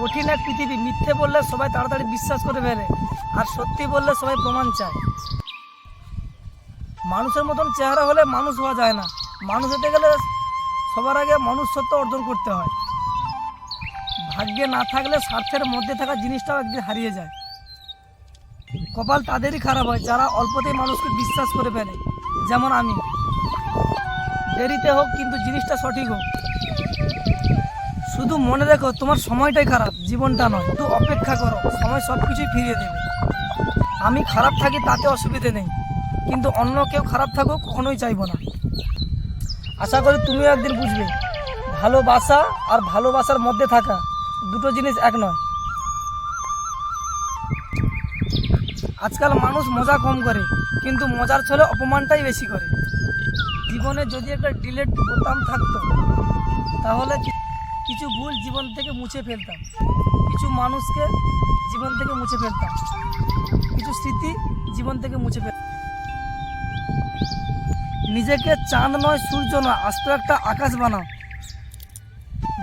কঠিন এক পৃথিবী, মিথ্যে বললে সবাই তাড়াতাড়ি বিশ্বাস করে ফেলে, আর সত্যি বললে সবাই প্রমাণ চায়। মানুষের মতন চেহারা হলে মানুষ হওয়া যায় না। মানুষ হতে গেলে সবার আগে মনুষ্যত্ব অর্জন করতে হয়। ভাগ্যে না থাকলে স্বার্থের মধ্যে থাকা জিনিসটাও একদিন হারিয়ে যায়। কপাল তাদেরই খারাপ হয়, যারা অল্পতেই মানুষকে বিশ্বাস করে ফেলে। যেমন আমি। দেরিতে হোক, কিন্তু জিনিসটা সঠিক হোক। শুধু মনে রেখো, তোমার সময়টাই খারাপ, জীবনটা নয়। শুধু অপেক্ষা করো, সময় সব কিছুই ফিরিয়ে দেবে। আমি খারাপ থাকি তাতে অসুবিধে নেই, কিন্তু অন্য কেউ খারাপ থাকুক, কখনোই চাইব না। আশা করি তুমিও একদিন বুঝবে, ভালোবাসা আর ভালোবাসার মধ্যে থাকা দুটো জিনিস এক নয়। আজকাল মানুষ মজা কম করে, কিন্তু মজার ছলে অপমানটাই বেশি করে। জীবনে যদি একটা ডিলেট বোতাম থাকতো, তাহলে কিছু ভুল জীবন থেকে মুছে ফেলতাম। কিছু মানুষকে জীবন থেকে মুছে ফেলতাম। কিছু স্মৃতি জীবন থেকে মুছে ফেলতাম নিজেকে চাঁদ নয়, সূর্য নয়, আস্ত একটা আকাশ বানাও।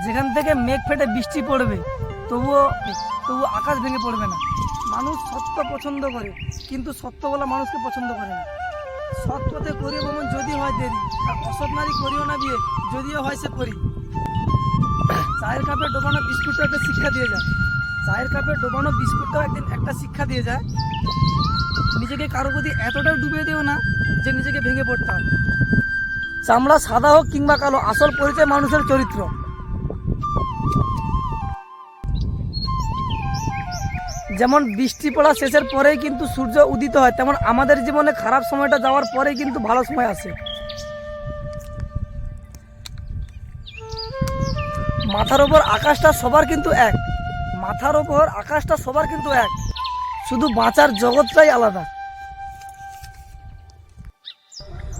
যেখান থেকে মেঘ ফেটে বৃষ্টি পড়বে, তবুও তবুও আকাশ ভেঙে পড়বে না। মানুষ সত্য পছন্দ করে, কিন্তু সত্য বলা মানুষকে পছন্দ করে না। সৎ পথে করি ভ্রমণ যদি হয় দেরি, আর অসৎ নারী করিও না বিয়ে, যদিও হয় সে করি। চায়ের কাপে ডোবানো বিস্কুটটা একটা শিক্ষা দিয়ে যায়। চায়ের কাপে ডোবানো বিস্কুটটাও একদিন একটা শিক্ষা দিয়ে যায়। নিজেকে কারও প্রতি এতটাও ডুবিয়ে দিও না যে নিজেকে ভেঙে পড়তে হয়। চামড়া সাদা হোক কিংবা কালো, আসল পরিচয় মানুষের চরিত্র। যেমন বৃষ্টি পড়া শেষের পরেই কিন্তু সূর্য উদিত হয়, তেমন আমাদের জীবনে খারাপ সময়টা যাওয়ার পরেই কিন্তু ভালো সময় আসে। মাথার ওপর আকাশটা সবার কিন্তু এক। মাথার ওপর আকাশটা সবার কিন্তু এক। শুধু বাঁচার জগৎটাই আলাদা।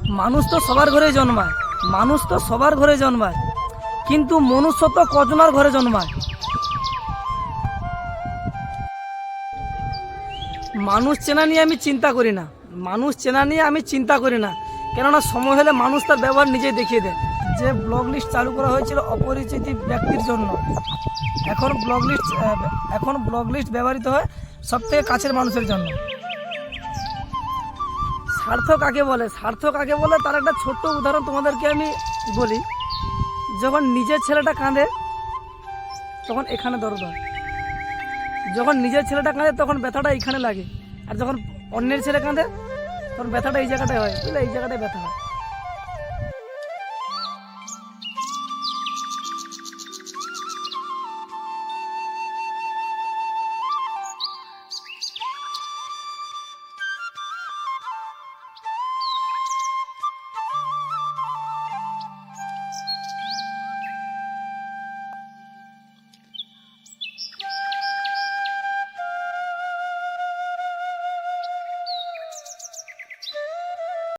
মানুষ তো সবার ঘরে জন্মায়। মানুষ তো সবার ঘরে জন্মায়। কিন্তু মনুষ্য তো কজনার ঘরে জন্মায়? মানুষ চেনা নিয়ে আমি চিন্তা করি না। মানুষ চেনা নিয়ে আমি চিন্তা করি না। কেননা সময় হলে মানুষ তার ব্যবহার নিজেই দেখিয়ে দেয়। যে ব্লগ লিস্ট চালু করা হয়েছিল অপরিচিত ব্যক্তির জন্য। এখন ব্লগ লিস্ট এখন ব্লগ লিস্ট ব্যবহৃত হয় সব থেকে কাছের মানুষের জন্য। স্বার্থ কাকে বলে? স্বার্থ কাকে বলে? তার একটা ছোট্ট উদাহরণ তোমাদেরকে আমি বলি। যখন নিজের ছেলেটা কাঁদে, তখন এখানে দরদ হয়। যখন নিজের ছেলেটা কাঁদে, তখন ব্যথাটা এইখানে লাগে। আর যখন অন্যের ছেলে কাঁদে, তখন ব্যথাটা এই জায়গাটায় হয়। বুঝলে? এই জায়গাটায় ব্যথা হয়।